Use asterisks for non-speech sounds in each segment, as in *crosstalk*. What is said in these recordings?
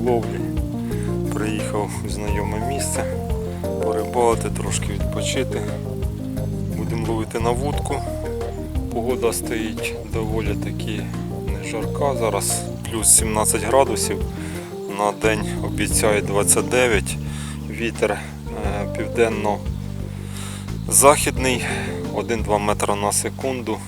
риболовлі. Приїхав в знайоме місце, порибалити, трошки відпочити. Будемо ловити на вудку. Погода стоїть доволі таки не жарка. Зараз плюс 17 градусів. На день обіцяє 29. Вітер е, південно західний 1-2 метри на секунду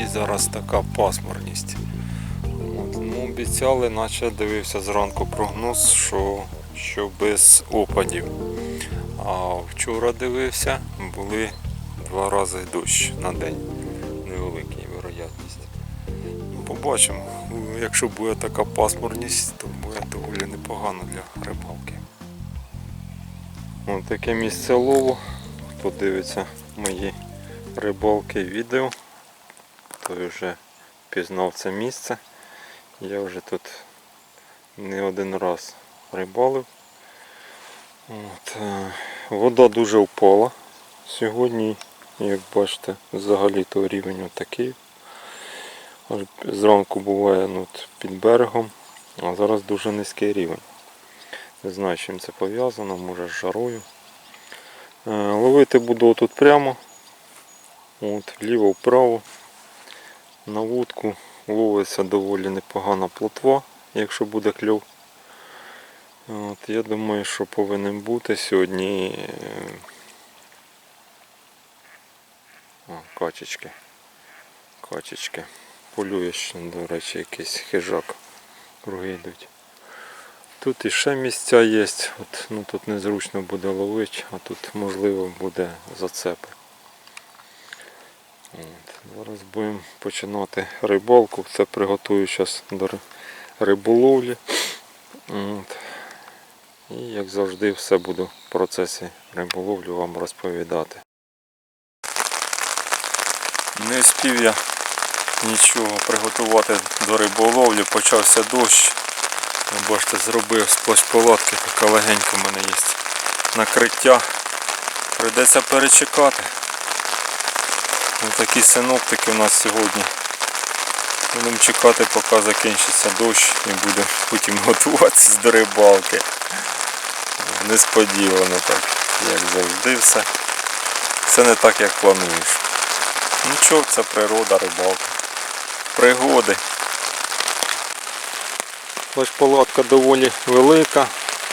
і зараз така пасмурність. Обіцяли, наче дивився зранку прогноз, що, що без опадів. А вчора дивився, були два рази дощ на день. Невелика вероятність. Побачимо. Якщо буде така пасмурність, то буде доволі непогано для рибалки. Ось таке місце лову. Хто дивиться мої рибалки відео, той вже пізнав це місце. Я вже тут не один раз рибалив. От, е, вода дуже впала. Сьогодні, як бачите, взагалі то рівень отакий. Аж Зранку буває ну, під берегом, а зараз дуже низький рівень. Не знаю, з чим це пов'язано, може з жарою. Е, Ловити буду тут прямо. От, вліво-вправо. На вудку ловиться доволі непогана плотва, якщо буде кльов. От, я думаю, що повинен бути сьогодні. е, О, качечки. Качечки. Полює ще, до речі, якийсь хижак. Круги йдуть. Тут іще місця є, от, ну, тут незручно буде ловити, а тут можливо буде зацепи. Зараз будемо починати рибалку. Це приготую зараз до риболовлі. І як завжди все буду в процесі риболовлі вам розповідати. Не встиг я нічого приготувати до риболовлі, почався дощ. Ви Бачите, зробив з плащ-палатки, така легенька в мене є накриття. Прийдеться перечекати. Ось такі синоптики у нас сьогодні. Будемо чекати, поки закінчиться дощ і будемо потім *laughs* готуватися до рибалки. Несподівано так, як завжди все. Це не так, як плануєш. Нічого, це природа, рибалка. Пригоди. Ось палатка доволі велика,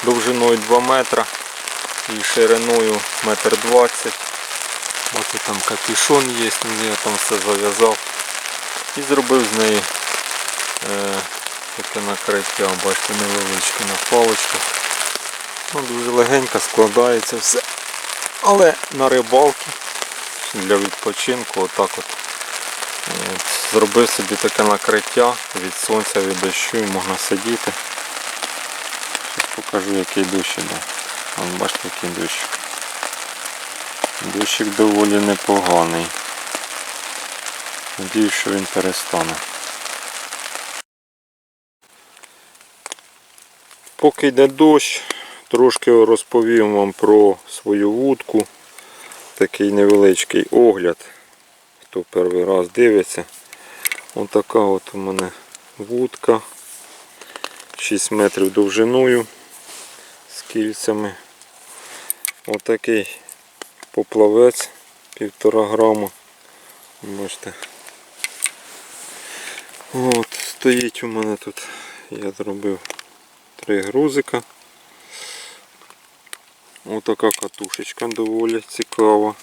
довжиною 2 метра і шириною 1,20 м. Бачу там капюшон є, я там все зав'язав. І зробив з неї е, таке накриття, бачите, невеличке на паличках. Ну, дуже легенько складається все. Але на рибалки для відпочинку отак от. От, Зробив собі таке накриття від сонця, від дощу і можна сидіти. Зараз покажу який дощ іде. Бачите який дощ. Дощик доволі непоганий. Надіюсь, що він перестане. Поки йде дощ, трошки розповім вам про свою вудку. Такий невеличкий огляд. Хто перший раз дивиться. Отака от у мене вудка. 6 метрів довжиною з кільцями. Отакий поплавець півтора грама. Бачите. От, стоїть у мене тут. Я зробив три грузика. Отака катушечка доволі цікава.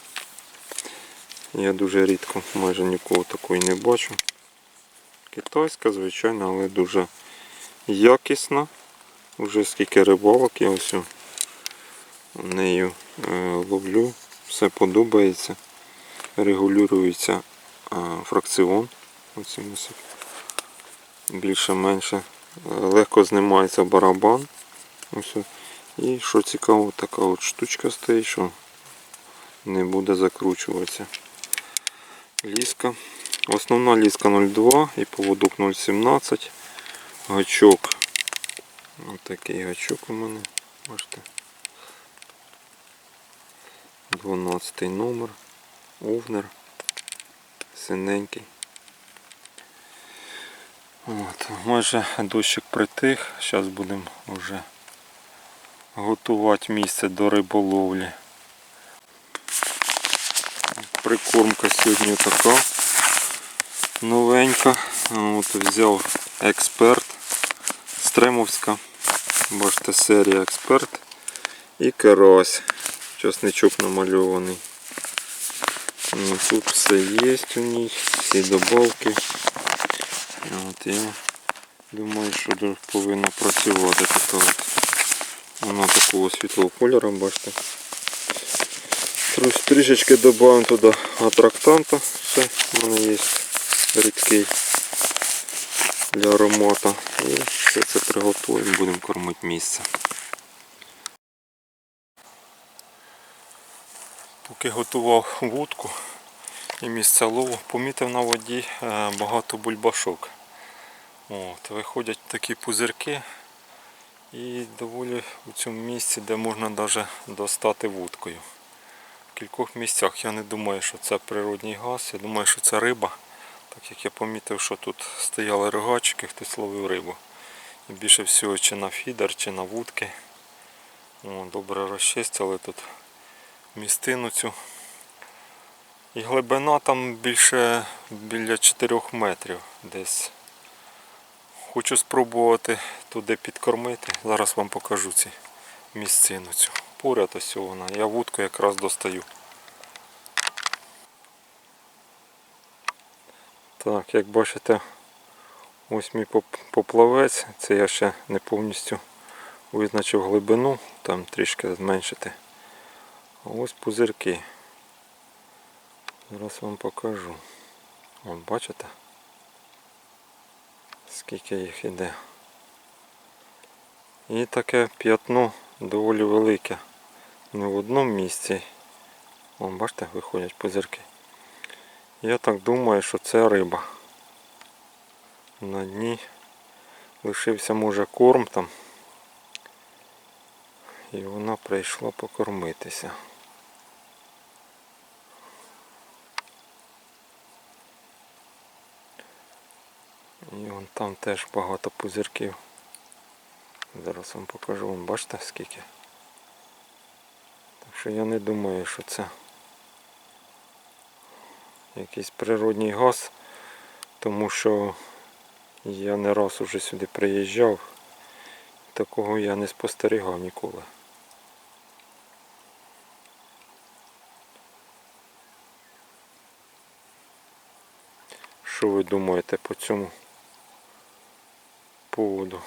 Я дуже рідко, майже нікого такої не бачу. Китайська, звичайно, але дуже якісна. Вже скільки рибалок я ось нею е, ловлю. Все подобається. Регулюється е, фракціон. Більше-менше. Е, Легко знімається барабан. Ось. І що цікаво, така от штучка стоїть, що не буде закручуватися. Ліска. Основна ліска 0,2 і поводок 0,17. Гачок. Ось такий гачок у мене. Бачите. 12 номер. Овнер. Синенький. От, майже дощик притих. Зараз будемо вже готувати місце до риболовлі. Прикормка сьогодні така новенька. От, взяв експерт Стремовська. Бачите, серія експерт. І карась. Часничок намальований. Ну, Тут все є у ній, всі добавки. От я думаю, що дуже повинна працювати така от. Вона такого світлого кольору, бачите. Трішечки додаємо туди атрактанта. Все, в мене є рідкий для аромату. І все це приготуємо, будемо кормити місце. Поки готував вудку і місце лову, помітив на воді е, багато бульбашок. От, виходять такі пузирки і доволі у цьому місці, де можна навіть достати вудкою. В кількох місцях я не думаю, що це природній газ, я думаю, що це риба. Так як я помітив, що тут стояли рогачики, хтось ловив рибу. І більше всього чи на фідер, чи на вудки. О, добре розчистили тут містину цю. І глибина там більше біля 4 метрів десь. Хочу спробувати туди підкормити. Зараз вам покажу ці місцину цю. Поряд ось вона. Я вудку якраз достаю. Так, як бачите, ось мій поплавець. Це я ще не повністю визначив глибину, там трішки зменшити. Ось пузирки. Зараз вам покажу. От бачите? Скільки їх іде. І таке п'ятно доволі велике. Не в одному місці. Вон, бачите, виходять пузирки. Я так думаю, що це риба. На дні лишився може корм там. І вона прийшла покормитися. І вон там теж багато пузирків. Зараз вам покажу, вон бачите скільки. Так що я не думаю, що це якийсь природній газ, тому що я не раз уже сюди приїжджав, такого я не спостерігав ніколи. Що ви думаєте по цьому поводу?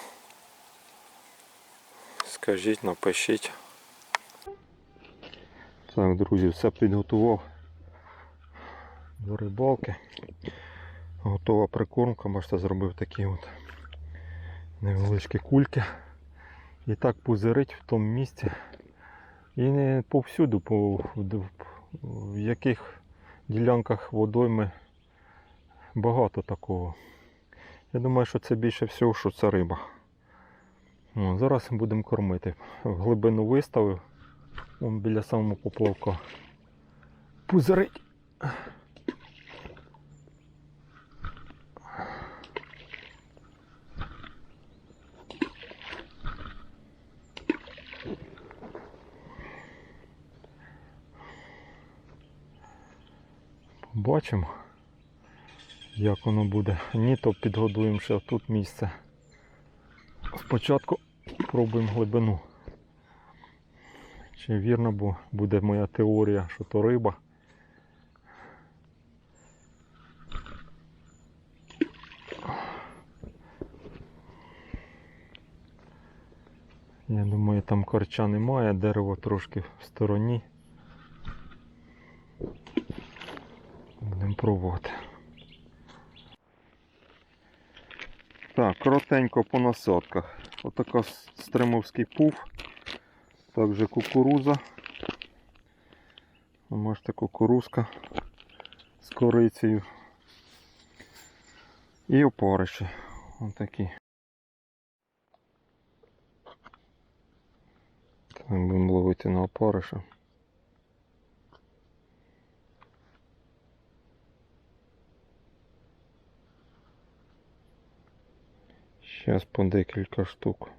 Скажіть, напишіть. Так, друзі, все підготував до рибалки. Готова прикормка, бачите, зробив такі от невеличкі кульки. І так пузирить в тому місці. І не повсюду, по, в, яких ділянках водойми багато такого. Я думаю, що це більше всього, що це риба. О, зараз будемо кормити. В глибину виставив. Вон біля самого поплавка. Пузирить. Побачимо, як воно буде. Ні, то підгодуємо ще тут місце. Спочатку пробуємо глибину. Чи вірно бо буде моя теорія, що то риба. Я думаю, там корча немає, дерево трошки в стороні. Будемо пробувати. Так, коротенько по насадках. Отака стримовський пуф. Також кукуруза. Бачите, кукурузка з корицею. І опариші. Отакі. Так, будемо ловити на опариша. Зараз по декілька штук.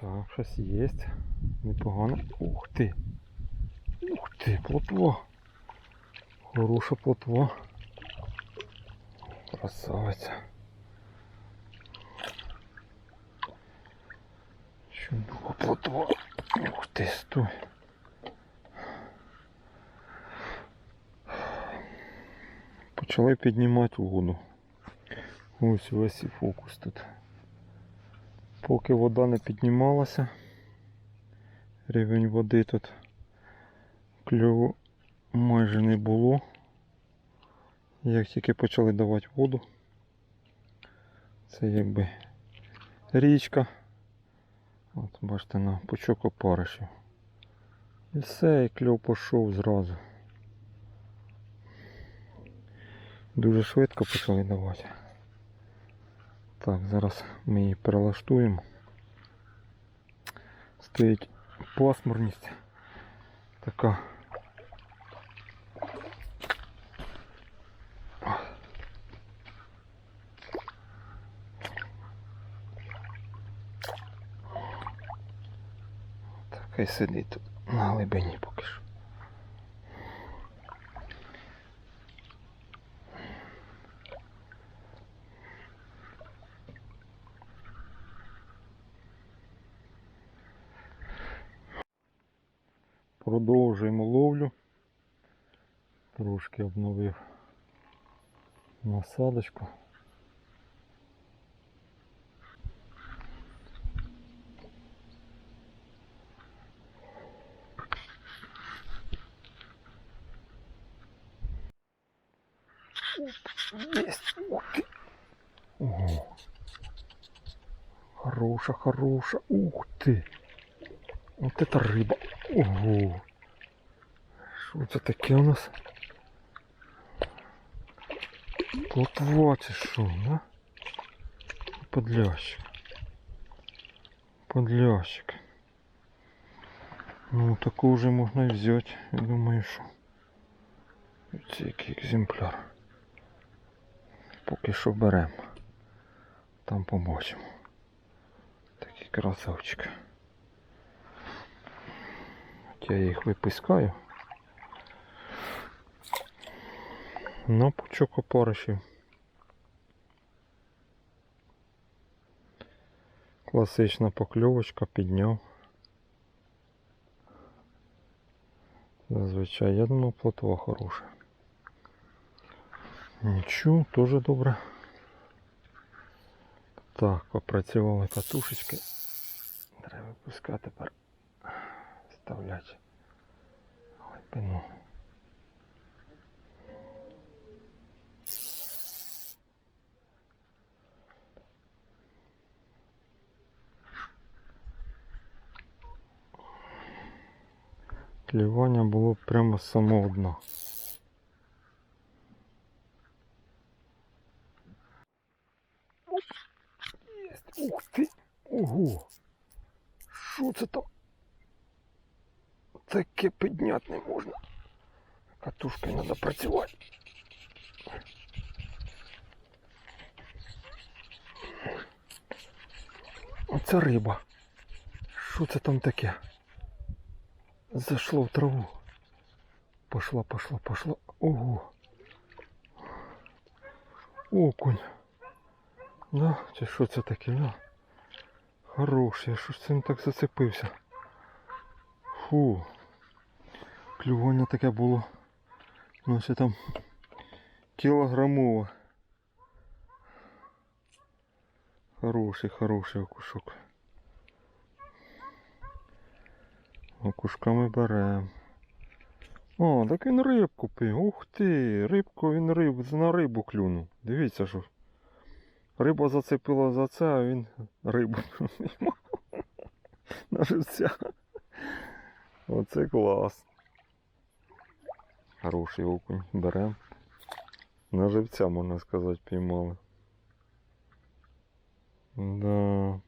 Так, щось є. Непогано. Ух ти. Ти, плотво. Хороша плотва. Красавиця. Чудова плотва. Ух ти, стой. Почали піднімати воду. Ось весь і фокус тут. Поки вода не піднімалася, рівень води тут кльову майже не було. Як тільки почали давати воду, це якби річка. От бачите на пучок опаришів. І все, і кльов пішов зразу. Дуже швидко почали давати. Так, зараз ми її перелаштуємо. Стоїть пасмурність. Така. Так, хай сидить тут на глибині поки що. Продовжуємо ловлю. Трошки обновив насадочку. Есть. Ух ты. Ого Хороша, хороша. Ух ты. Вот это рыба. Ого. Що це таке у нас? Плотва чи що, да? Подлящик. Подлящик. Ну, таку вже можна і взяти. Я думаю, що. Це який екземпляр. Поки що беремо. Там побачимо. Красавчик. От Я їх випускаю. На пучок опаришів. Класична покльовочка підняв. Зазвичай я думав плотва хороша. Нічого, теж добре. Так, попрацювали катушечки. Випускати тепер. Вставляти. Глибину. Клювання було прямо дна. Єсть. Ух ти! Ого! Що це там? Таке підняти не можна. Катушкою треба працювати. Оце риба. Що це там таке? Зашло в траву. Пошла, пошла, пошла. Ого. Окунь. Да? Чи що це таке? Да? Хороший, я що ж цим так зацепився. Фу. Клювання таке було. Ну це там кілограмове. Хороший, хороший окушок. Окушками берем. О, так він рибку пив. Ух ти, рибку він риб, на рибу клюнув. Дивіться, що. Риба зацепила за це, а він рибу *laughs* на живця. Оце клас. Хороший окунь. Берем. На живця, можна сказати, піймали. Да.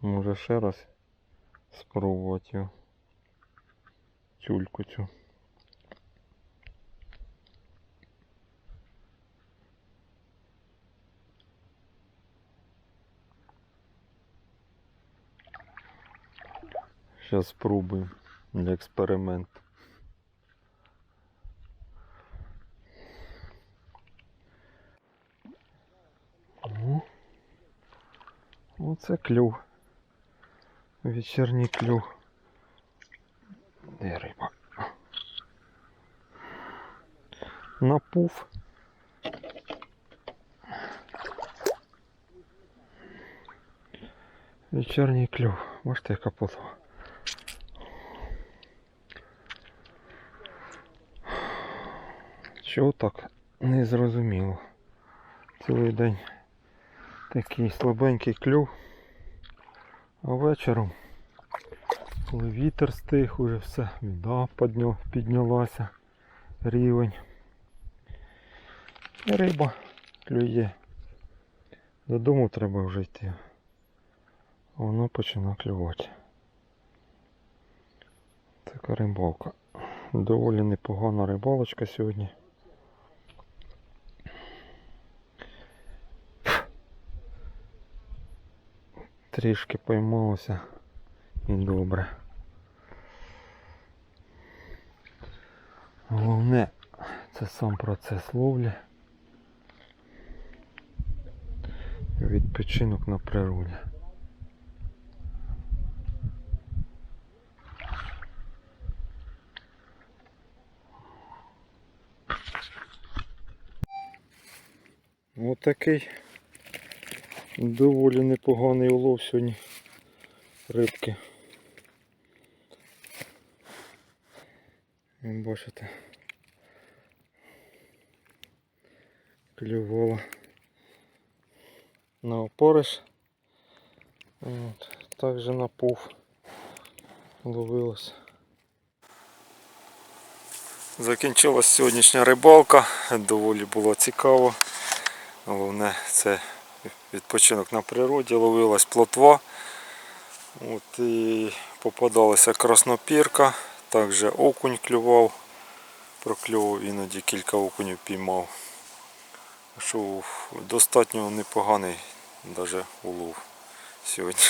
Може ще раз спробувати його. Тюльку цю. Зараз спробуємо для експерименту. Ну, оце клюв. Вечірній клюв. Де риба? Напув. Вечірній клюв. Бачите, яка позва. Чого так? Не зрозуміло. Цілий день такий слабенький клюв. А вечором, коли вітер стих, уже все, вода піднялася, рівень. І риба клює. Додому треба вже йти. Воно починає клювати. Така рибалка. Доволі непогана рибалочка сьогодні. Трішки поймалося і добре. Головне це сам процес ловлі. Відпочинок на природі. Отакий доволі непоганий улов сьогодні рибки. Бачите. Клювала на опориш. От, також на пуф ловилось. Закінчилась сьогоднішня рибалка, доволі було цікаво. Головне це відпочинок на природі, ловилась плотва. От і попадалася краснопірка, також окунь клював, прокльовував, іноді кілька окунів піймав. Що достатньо непоганий даже улов сьогодні.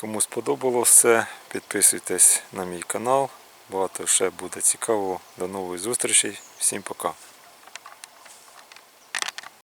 Кому сподобалось все, підписуйтесь на мій канал. Багато ще буде цікавого. До нових зустрічей. Всім пока.